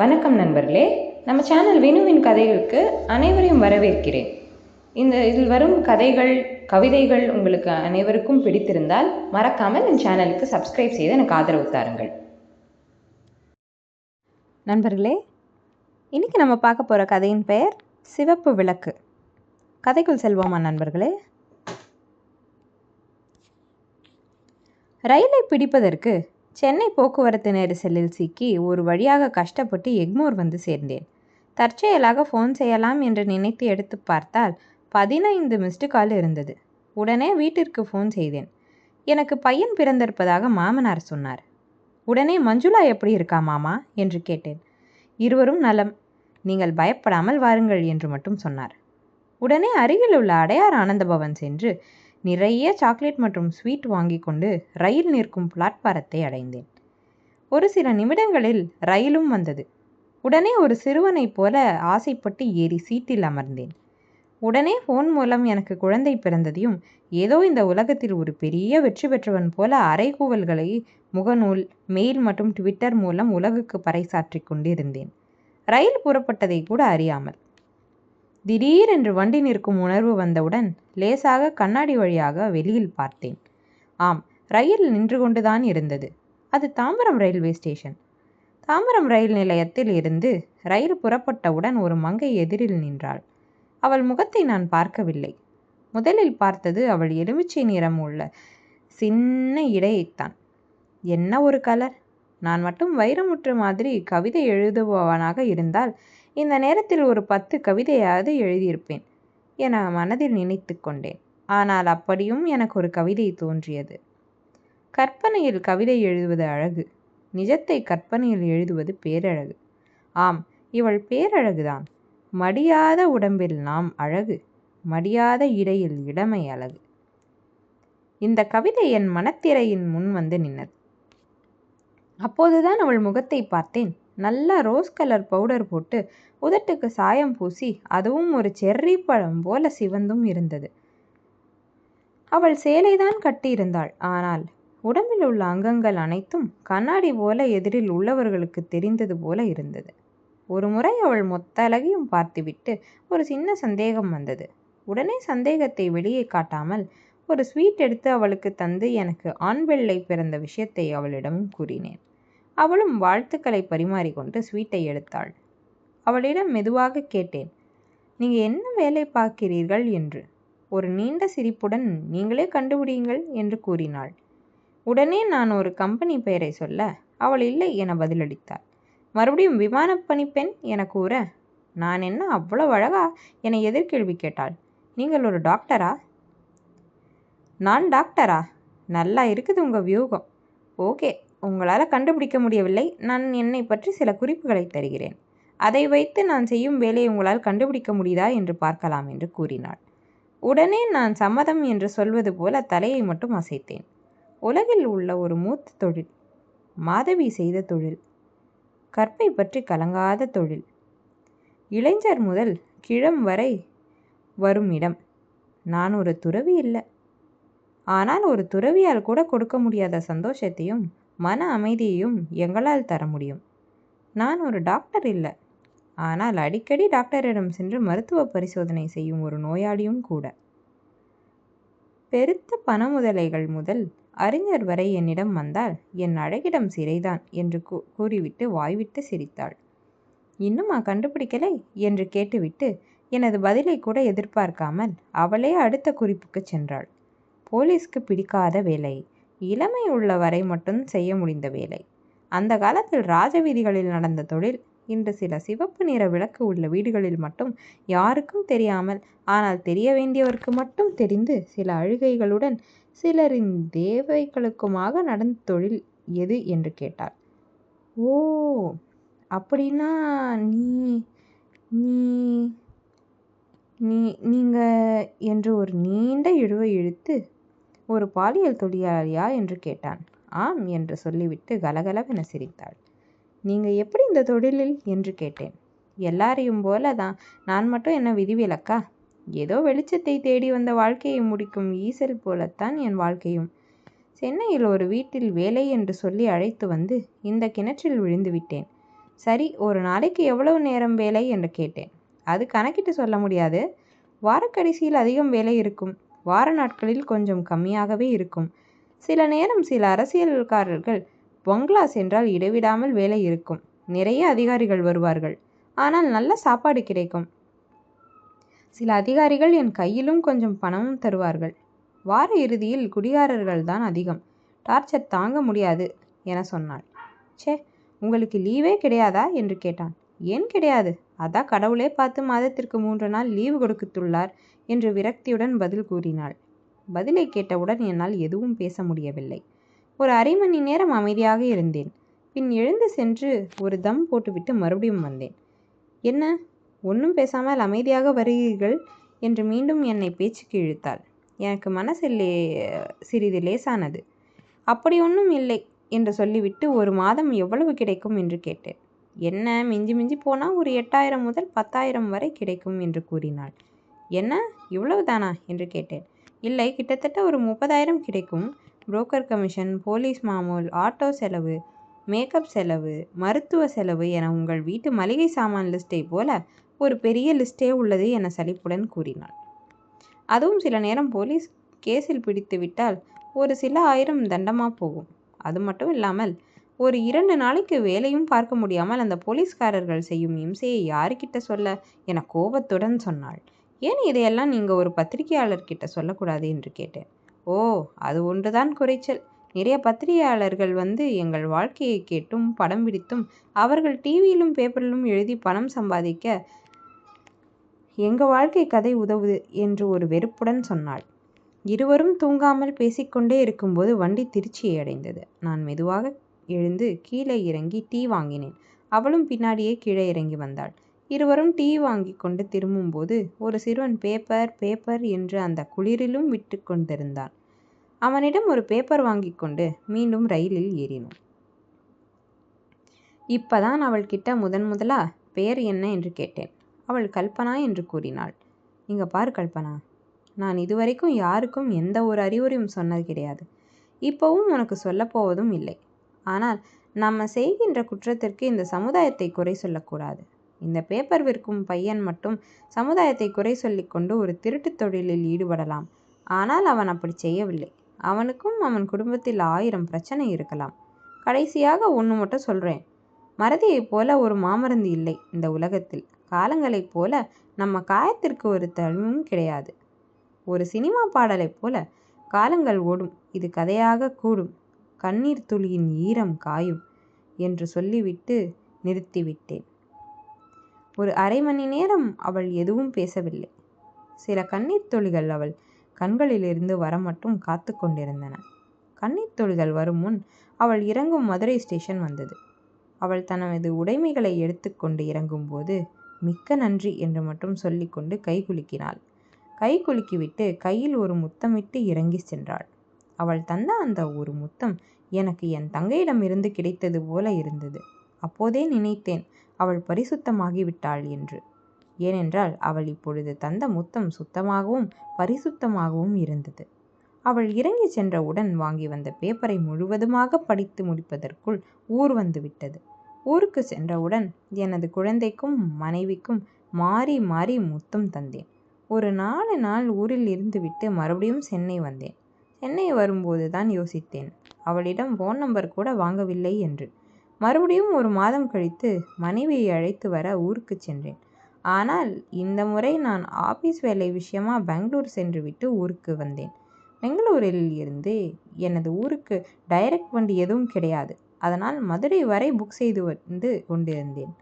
வணக்கம் நண்பர்களே. நம்ம சேனல் வினுவின் கதைகளுக்கு அனைவரையும் வரவேற்கிறேன். இந்த இதில் வரும் கதைகள் கவிதைகள் உங்களுக்கு அனைவருக்கும் பிடித்திருந்தால் மறக்காமல் என் சேனலுக்கு சப்ஸ்கிரைப் செய்து எனக்கு ஆதரவு தாருங்கள். நண்பர்களே இன்றைக்கி நம்ம பார்க்க போகிற கதையின் பெயர் சிவப்பு விளக்கு. கதைக்குள் செல்வோமா நண்பர்களே? ரயிலை பிடிப்பதற்கு சென்னை போக்குவரத்து நெரிசலில் சிக்கி ஒரு வழியாக கஷ்டப்பட்டு எக்மோர் வந்து சேர்ந்தேன். தற்செயலாக ஃபோன் செய்யலாம் என்று நினைத்து எடுத்து பார்த்தால் பதினைந்து மிஸ்டு கால் இருந்தது. உடனே வீட்டிற்கு ஃபோன் செய்தேன். எனக்கு பையன் பிறந்திருப்பதாக மாமனார் சொன்னார். உடனே மஞ்சுளா எப்படி இருக்கா மாமா? என்று கேட்டேன். இருவரும் நலம். நீங்கள் பயப்படாமல் வாருங்கள் என்று மட்டும் சொன்னார். உடனே அருகில் உள்ள அடையார் ஆனந்தபவன் சென்று நிறைய சாக்லேட் மற்றும் ஸ்வீட் வாங்கி கொண்டு ரயில் நிற்கும் பிளாட்பாரத்தை அடைந்தேன். ஒரு சில நிமிடங்களில் ரயிலும் வந்தது. உடனே ஒரு சிறுவனைப் போல ஆசைப்பட்டு ஏறி சீட்டில் அமர்ந்தேன். உடனே ஃபோன் மூலம் எனக்கு குழந்தை பிறந்ததையும் ஏதோ இந்த உலகத்தில் ஒரு பெரிய வெற்றி பெற்றவன் போல அறைகூவல்களை முகநூல் மெயில் மற்றும் ட்விட்டர் மூலம் உலகுக்கு பறைசாற்றி கொண்டிருந்தேன். ரயில் புறப்பட்டதை கூட அறியாமல். திடீரென்று வண்டி நிற்கும் உணர்வு வந்தவுடன் லேசாக கண்ணாடி வழியாக வெளியில் பார்த்தேன். ஆம் ரயில் நின்று கொண்டுதான் இருந்தது. அது தாம்பரம் ரயில்வே ஸ்டேஷன். தாம்பரம் ரயில் நிலையத்தில் இருந்து ரயில் புறப்பட்டவுடன் ஒரு மங்கை எதிரில் நின்றாள். அவள் முகத்தை நான் பார்க்கவில்லை. முதலில் பார்த்தது அவள் எலுமிச்சை நிறம் உள்ள சின்ன இடையைத்தான். என்ன ஒரு கலர்? நான் மட்டும் வைரமுற்று மாதிரி கவிதை எழுதுபவனாக இருந்தால் இந்த நேரத்தில் ஒரு பத்து கவிதையாவது எழுதியிருப்பேன் என மனதில் நினைத்து கொண்டேன். ஆனால் அப்படியும் எனக்கு ஒரு கவிதை தோன்றியது. கற்பனையில் கவிதை எழுதுவது அழகு. நிஜத்தை கற்பனையில் எழுதுவது பேரழகு. ஆம் இவள் பேரழகுதான். மடியாத உடம்பில் நாம் அழகு. மடியாத இடையில் இடமை அழகு. இந்த கவிதை என் மனத்திரையின் முன் வந்து நின்னது. அப்போதுதான் அவள் முகத்தை பார்த்தேன். நல்லா ரோஸ் கலர் பவுடர் போட்டு உதட்டுக்கு சாயம் பூசி அதுவும் ஒரு செர்ரி பழம் போல சிவந்தும் இருந்தது. அவள் சேலைதான் கட்டியிருந்தாள். ஆனால் உடம்பில் உள்ள அங்கங்கள் அனைத்தும் கண்ணாடி போல எதிரில் உள்ளவர்களுக்கு தெரிந்தது போல இருந்தது. ஒரு முறை அவள் மொத்த அழகையும் பார்த்துவிட்டு ஒரு சின்ன சந்தேகம் வந்தது. உடனே சந்தேகத்தை வெளியே காட்டாமல் ஒரு ஸ்வீட் எடுத்து அவளுக்கு தந்து எனக்கு ஆண் பிள்ளை பிறந்த விஷயத்தை அவளிடம் கூறினேன். அவளும் வாழ்த்துக்களை பரிமாறிக்கொண்டு ஸ்வீட்டை எடுத்தாள். அவளிடம் மெதுவாக கேட்டேன் நீங்கள் என்ன வேலை பார்க்கிறீர்கள் என்று? ஒரு நீண்ட சிரிப்புடன் நீங்களே கண்டுபிடியுங்கள் என்று கூறினாள். உடனே நான் ஒரு கம்பெனி பெயரை சொல்ல அவள் இல்லை என பதிலளித்தாள். மறுபடியும் விமானப்பணி பெண் என கூற நான் என்ன அவ்வளவு அழகா என எதிர்கேள்வி கேட்டாள். நீங்கள் ஒரு டாக்டரா நான் டாக்டரா நல்லா இருக்குது உங்கள் வியூகம். ஓகே உங்களால் கண்டுபிடிக்க முடியவில்லை. நான் என்னை பற்றி சில குறிப்புகளை தருகிறேன். அதை வைத்து நான் செய்யும் வேலையை உங்களால் கண்டுபிடிக்க முடியுதா என்று பார்க்கலாம் என்று கூறினாள். உடனே நான் சம்மதம் என்று சொல்வது போல தலையை மட்டும் அசைத்தேன். உலகில் உள்ள ஒரு மூத்த தொழில். மாதவி செய்த தொழில். கற்பை பற்றி கலங்காத தொழில். இளைஞர் முதல் கிழம் வரை வரும் இடம். நான் ஒரு துறவி இல்லை. ஆனால் ஒரு துறவியால் கூட கொடுக்க முடியாத சந்தோஷத்தையும் மன அமைதியையும் எங்களால் தர முடியும். நான் ஒரு டாக்டர் இல்லை. ஆனால் அடிக்கடி டாக்டரிடம் சென்று மருத்துவ பரிசோதனை செய்யும் ஒரு நோயாளியும் கூட. பெருத்த பண முதலைகள் முதல் அறிஞர் வரை என்னிடம் வந்தால் என் அழகிடம் சிறைதான் என்று கூ கூறிவிட்டு வாய்விட்டு சிரித்தாள். இன்னுமா கண்டுபிடிக்கலை? என்று கேட்டுவிட்டு எனது பதிலை கூட எதிர்பார்க்காமல் அவளே அடுத்த குறிப்புக்கு சென்றாள். போலீஸ்க்கு பிடிக்காத வேலை. இளமை உள்ளவரை மட்டும் செய்ய முடிந்த வேலை. அந்த காலத்தில் ராஜவீதிகளில் நடந்த தொழில் இன்று சில சிவப்பு நிற விளக்கு உள்ள வீடுகளில் மட்டும் யாருக்கும் தெரியாமல் ஆனால் தெரிய வேண்டியவருக்கு மட்டும் தெரிந்து சில அழுகைகளுடன் சிலரின் தேவைகளுக்குமாக நடந்த தொழில் எது என்று கேட்டார். ஓ அப்படின்னா நீ நீ நீ நீங்கள் என்று ஒரு நீண்ட இழுவை இழுத்து ஒரு பாலியல் தொழிலாளியா என்று கேட்டான். ஆம் என்று சொல்லிவிட்டு கலகலவென சிரித்தாள். நீங்கள் எப்படி இந்த தொழிலில்? என்று கேட்டேன். எல்லாரையும் போல தான் நான் மட்டும் என்ன விதிவிலக்கா? ஏதோ வெளிச்சத்தை தேடி வந்த வாழ்க்கையை முடிக்கும் ஈசல் போலத்தான் என் வாழ்க்கையும். சென்னையில் ஒரு வீட்டில் வேலை என்று சொல்லி அழைத்து வந்து இந்த கிணற்றில் விழுந்து விட்டேன். சரி ஒரு நாளைக்கு எவ்வளவு நேரம் வேலை? என்று கேட்டேன். அது கணக்கிட்டு சொல்ல முடியாது. வாரக்கடைசியில் அதிகம் வேலை இருக்கும். வார நாட்களில் கொஞ்சம் கம்மியாகவே இருக்கும். சில நேரம் சில அரசியல்காரர்கள் பங்களா சென்றால் இடைவிடாமல் வேலை இருக்கும். நிறைய அதிகாரிகள் வருவார்கள். ஆனால் நல்ல சாப்பாடு கிடைக்கும். சில அதிகாரிகள் என் கையிலும் கொஞ்சம் பணமும் தருவார்கள். வார இறுதியில் குடிகாரர்கள் தான் அதிகம். டார்ச்சர் தாங்க முடியாது என சொன்னாள். ச்சே உங்களுக்கு லீவே கிடையாதா? என்று கேட்டான். ஏன் கிடையாது? அதான் கடவுளே பார்த்து மாதத்திற்கு மூன்று நாள் லீவு கொடுத்துள்ளார் என்று விரக்தியுடன் பதில் கூறினாள். பதிலை கேட்டவுடன் என்னால் எதுவும் பேச முடியவில்லை. ஒரு அரை மணி நேரம் அமைதியாக இருந்தேன். பின் எழுந்து சென்று ஒரு தம் போட்டுவிட்டு மறுபடியும் வந்தேன். என்ன? ஒன்றும் பேசாமல் அமைதியாக வருகிறீர்கள்? என்று மீண்டும் என்னை பேச்சுக்கு இழுத்தாள். எனக்கு மனசில் சிறிது லேசானது. அப்படி ஒன்றும் இல்லை என்று சொல்லிவிட்டு ஒரு மாதம் எவ்வளவு கிடைக்கும் என்று கேட்டேன். என்ன மிஞ்சி மிஞ்சி போனால் ஒரு எட்டாயிரம் முதல் பத்தாயிரம் வரை கிடைக்கும் என்று கூறினாள். என்ன? இவ்வளவு தானா என்று கேட்டேன். இல்லை கிட்டத்தட்ட ஒரு முப்பதாயிரம் கிடைக்கும். புரோக்கர் கமிஷன் போலீஸ் மாமூல் ஆட்டோ செலவு மேக்கப் செலவு மருத்துவ செலவு என உங்கள் வீட்டு மளிகை சாமான் லிஸ்ட்டை போல ஒரு பெரிய லிஸ்டே உள்ளது என சலிப்புடன் கூறினாள். அதுவும் சில நேரம் போலீஸ் கேஸில் பிடித்து விட்டால் ஒரு சில ஆயிரம் தண்டமாக போகும். அது மட்டும் இல்லாமல் ஒரு இரண்டு நாளைக்கு வேலையும் பார்க்க முடியாமல் அந்த போலீஸ்காரர்கள் செய்யும் இம்சையை யாருக்கிட்ட சொல்ல? என கோபத்துடன் சொன்னாள். ஏன் இதையெல்லாம் நீங்கள் ஒரு பத்திரிகையாளர்கிட்ட சொல்லக்கூடாது? என்று கேட்டேன். ஓ அது ஒன்றுதான் குறைச்சல். நிறைய பத்திரிகையாளர்கள் வந்து எங்கள் வாழ்க்கையை கேட்டும் படம் பிடித்தும் அவர்கள் டிவியிலும் பேப்பரிலும் எழுதி பணம் சம்பாதிக்க எங்கள் வாழ்க்கை கதை உதவுது என்று ஒரு வெறுப்புடன் சொன்னாள். இருவரும் தூங்காமல் பேசிக்கொண்டே இருக்கும்போது வண்டி திருச்சியை அடைந்தது. நான் மெதுவாக எழுந்து கீழே இறங்கி டீ வாங்கினேன். அவளும் பின்னாடியே கீழே இறங்கி வந்தாள். இருவரும் டீ வாங்கி கொண்டு திரும்பும்போது ஒரு சிறுவன் பேப்பர் பேப்பர் என்று அந்த குளிரிலும் விட்டு கொண்டிருந்தான். அவனிடம் ஒரு பேப்பர் வாங்கி கொண்டு மீண்டும் ரயிலில் ஏறினோம் இப்பதான் அவள் கிட்ட முதன் முதலா பெயர் என்ன? என்று கேட்டேன். அவள் கல்பனா என்று கூறினாள். இங்க பாரு கல்பனா நான் இதுவரைக்கும் யாருக்கும் எந்த ஒரு அறிவுரையும் சொன்னது கிடையாது. இப்போவும் உனக்கு சொல்லப்போவதும் இல்லை. ஆனால் நம்ம செய்கின்ற குற்றத்திற்கு இந்த சமுதாயத்தை குறை சொல்லக்கூடாது. இந்த பேப்பர் விற்கும் பையன் மட்டும் சமுதாயத்தை குறை சொல்லிக்கொண்டு ஒரு திருட்டுத் தொழிலில் ஈடுபடலாம். ஆனால் அவன் அப்படி செய்யவில்லை. அவனுக்கும் அவன் குடும்பத்தில் ஆயிரம் பிரச்சனை இருக்கலாம். கடைசியாக ஒன்று மட்டும் சொல்கிறேன் மறதியைப் போல ஒரு மாமருந்து இல்லை இந்த உலகத்தில். காலங்களைப் போல நம்ம காயத்திற்கு ஒரு தழுவும் கிடையாது. ஒரு சினிமா பாடலைப் போல காலங்கள் ஓடும். இது கதையாக கூடும். கண்ணீர் துளியின் ஈரம் காயும் என்று சொல்லிவிட்டு நிறுத்திவிட்டேன். ஒரு அரை மணி நேரம் அவள் எதுவும் பேசவில்லை. சில கண்ணீர் துளிகள் அவள் கண்களிலிருந்து வர மட்டும் காத்து கொண்டிருந்தன. கண்ணீர் துளிகள் வரும் முன் அவள் இறங்கும் மதுரை ஸ்டேஷன் வந்தது. அவள் தனது உடைமைகளை எடுத்துக்கொண்டு இறங்கும்போது மிக்க நன்றி என்று மட்டும் சொல்லிக்கொண்டு கை குலுக்கினாள். கை குலுக்கிவிட்டு கையில் ஒரு முத்தமிட்டு இறங்கி சென்றாள். அவள் தந்த அந்த ஒரு முத்தம் எனக்கு என் தங்கையிடம் இருந்து கிடைத்தது போல இருந்தது. அப்போதே நினைத்தேன் அவள் பரிசுத்தமாகி விட்டாள் என்று. ஏனென்றால் அவள் இப்பொழுது தந்த முத்தம் சுத்தமாகவும் பரிசுத்தமாகவும் இருந்தது. அவள் இறங்கி சென்றவுடன் வாங்கி வந்த பேப்பரை முழுவதுமாக படித்து முடிப்பதற்குள் ஊர் வந்துவிட்டது ஊருக்கு சென்றவுடன் எனது குழந்தைக்கும் மனைவிக்கும் மாறி மாறி முத்தம் தந்தேன். ஒரு நாலு நாள் ஊரில் இருந்துவிட்டு மறுபடியும் சென்னை வந்தேன். சென்னை வரும்போது தான் யோசித்தேன். அவளிடம் ஃபோன் நம்பர் கூட வாங்கவில்லை என்று. மறுபடியும் ஒரு மாதம் கழித்து மனைவியை அழைத்து வர ஊருக்கு சென்றேன். ஆனால் இந்த முறை நான் ஆபீஸ் வேலை விஷயமா பெங்களூர் சென்று விட்டு ஊருக்கு வந்தேன். பெங்களூரில் இருந்து எனது ஊருக்கு டைரக்ட் வண்டி எதுவும் கிடையாது. அதனால் மதுரை வரை புக் செய்து வந்து கொண்டிருந்தேன்.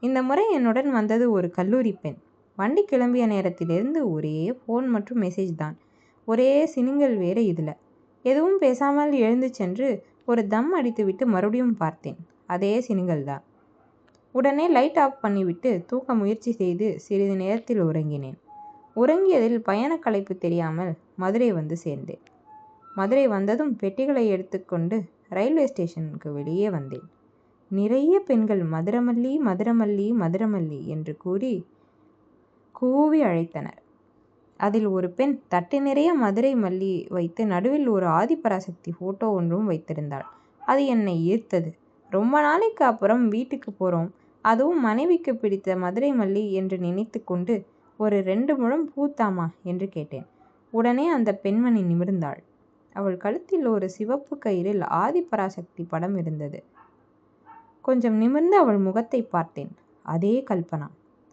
இந்த முறை என்னுடன் வந்தது ஒரு கல்லூரி பெண். வண்டி கிளம்பிய நேரத்திலிருந்து ஒரே ஃபோன் மற்றும் மெசேஜ் தான். ஒரே சினுங்கள் வேறு இதில். எதுவும் பேசாமல் எழுந்து சென்று ஒரு தம் அடித்துவிட்டு மறுபடியும் பார்த்தேன். அதே சினுங்கள் தான். உடனே லைட் ஆஃப் பண்ணிவிட்டு தூக்க முயற்சி செய்து சிறிது நேரத்தில் உறங்கினேன். உறங்கியதில் பயண களைப்பு தெரியாமல் மதுரை வந்து சேர்ந்தேன். மதுரை வந்ததும் பெட்டிகளை எடுத்துக்கொண்டு ரயில்வே ஸ்டேஷனுக்கு வெளியே வந்தேன். நிறைய பெண்கள் மதுரமல்லி மதுரமல்லி மதுரமல்லி என்று கூறி கூவி அழைத்தனர். அதில் ஒரு பெண் தட்டு நிறைய மதுரை மல்லி வைத்து நடுவில் ஒரு ஆதிபராசக்தி ஃபோட்டோ ஒன்றும் வைத்திருந்தாள். அது என்னை ஈர்த்தது. ரொம்ப நாளைக்கு அப்புறம் வீட்டுக்கு போகிறோம் அதுவும் மனைவிக்கு பிடித்த மதுரை மல்லி என்று நினைத்து கொண்டு ஒரு ரெண்டு முழம் பூத்தாமா என்று கேட்டேன். உடனே அந்த பெண்மணி நிமிர்ந்தாள். அவள் கழுத்தில் ஒரு சிவப்பு கயிறில் ஆதிபராசக்தி படம் இருந்தது. கொஞ்சம் நிமிர்ந்து அவள் முகத்தை பார்த்தேன். அதே கல்பனா.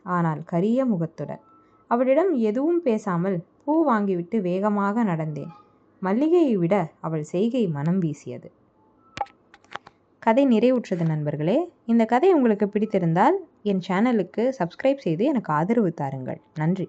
ஆனால் கரிய முகத்துடன். அவளிடம் எதுவும் பேசாமல் பூ வாங்கிவிட்டு வேகமாக நடந்தேன். மல்லிகையை விட அவள் செய்கை மனம் வீசியது. கதை நிறைவுற்றது நண்பர்களே இந்த கதை உங்களுக்கு பிடித்திருந்தால் என் சேனலுக்கு சப்ஸ்கிரைப் செய்து எனக்கு ஆதரவு தாருங்கள். நன்றி.